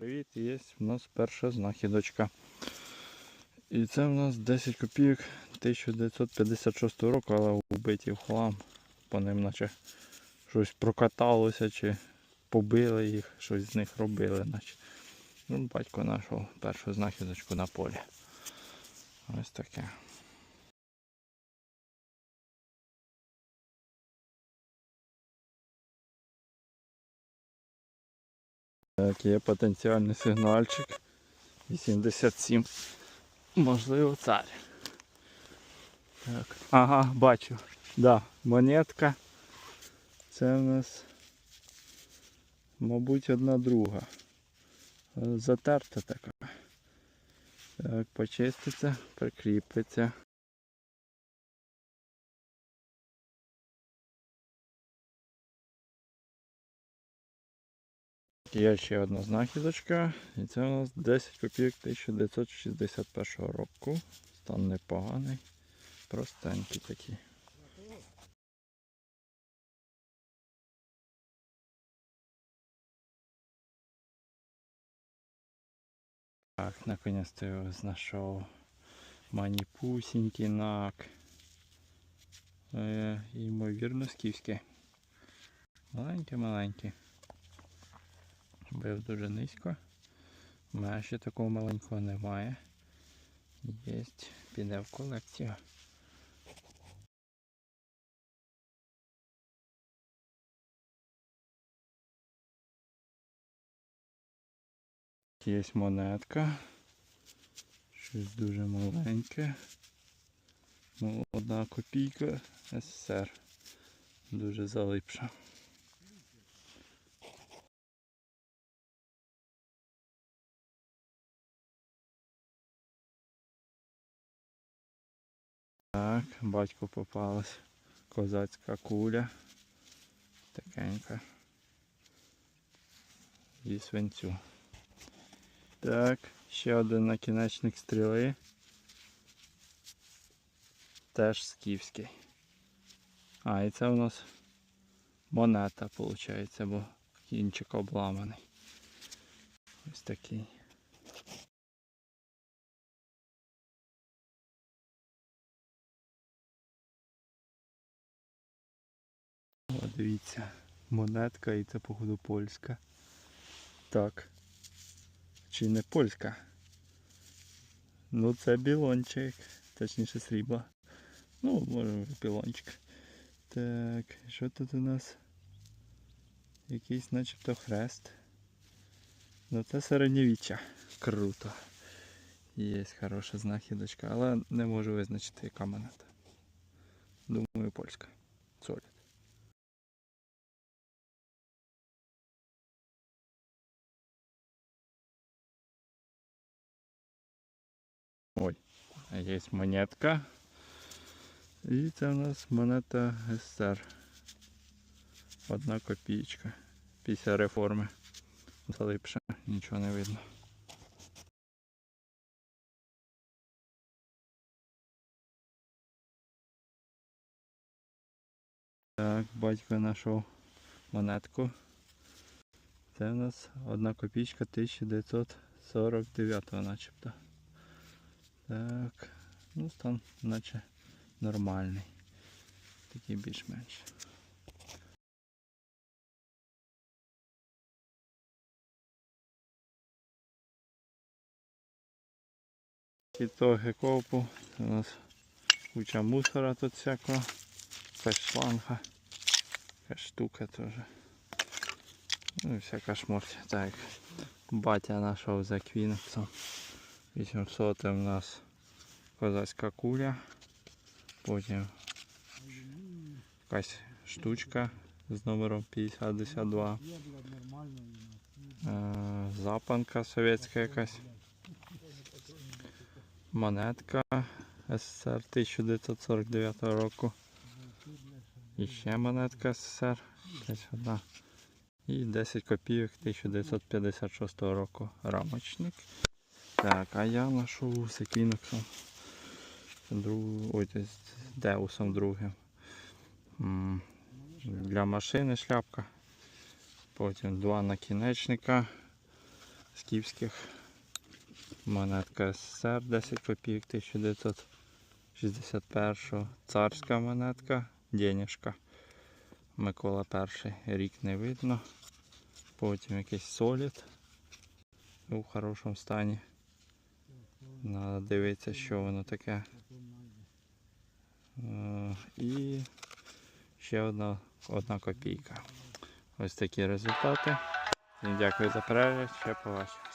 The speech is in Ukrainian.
привіт! Є в нас перша знахідочка. І це в нас 10 копійок 1956 року, але вбиті в хлам. По ним наче щось прокаталося чи побили їх, щось з них робили. Наче. Ну, батько знайшов першу знахідочку на полі. Ось таке. Так, є потенціальний сигнальчик. 87. Можливо, цар. Так. Ага, бачу. Да, монетка. Це в нас, мабуть, одна друга. Затерта така. Так, почиститься, прикріпиться. Є ще одна знахідочка, і це у нас 10 копійок 1961 року. Стан непоганий, простенький такий. Так, наконец-то його знайшов. Маніпусінький нак. Е, ймовірно, скіфський. Маленький-маленький. Бив дуже низько. У такого маленького немає. Єсть, піде в колекцію. Є монетка. Щось дуже маленьке. Молода копійка СССР. Дуже залипша. Так, батько попалась козацька куля. Такенька. І свинцю. Так, ще один накінечник стріли. Теж скіфський. А, і це у нас монета, виходить, бо кінчик обламаний. Ось такий. О, дивіться, монетка і це походу польська. Так. Чи не польська? Ну це білончик, точніше срібла. Ну, може білончик. Так, що тут у нас? Якийсь начебто хрест. Ну це середньовіччя. Круто. Є хороша знахідочка, але не можу визначити яка монета. Думаю, польська. Соль. Є монетка. І це у нас монета СССР. Одна копійка. Після реформи. Залипше, нічого не видно. Так, батько знайшов монетку. Це у нас одна копійка 1949 начебто. Так, ну стан наче нормальний. Такий більш-менш. Ітоги копу. У нас куча мусора тут всякого. Якась шланга. Якась штука теж. Ну і всяка шморть. Так. Батя знайшов за квіноксом. 800 у нас козацька куля. Потім якась штучка з номером 5052. Е, Запанка совєтська якась. Монетка СССР 1949 року. І ще монетка СССР. Якась одна. І 10 копійок 1956 року рамочник. Так, а я знайшов з Еквіноксом. Друг... Ой, Деусом другим. Для машини шляпка. Потім два накінечника з батьківських. Монетка СССР 10 копійок 1961. Царська монетка, денежка. Микола І. Рік не видно. Потім якийсь солід у хорошому стані. Надо дивитися, що воно таке. Е, І ще одна, одна копійка. Ось такі результати. Дякую за перегляд. Ще побачимо.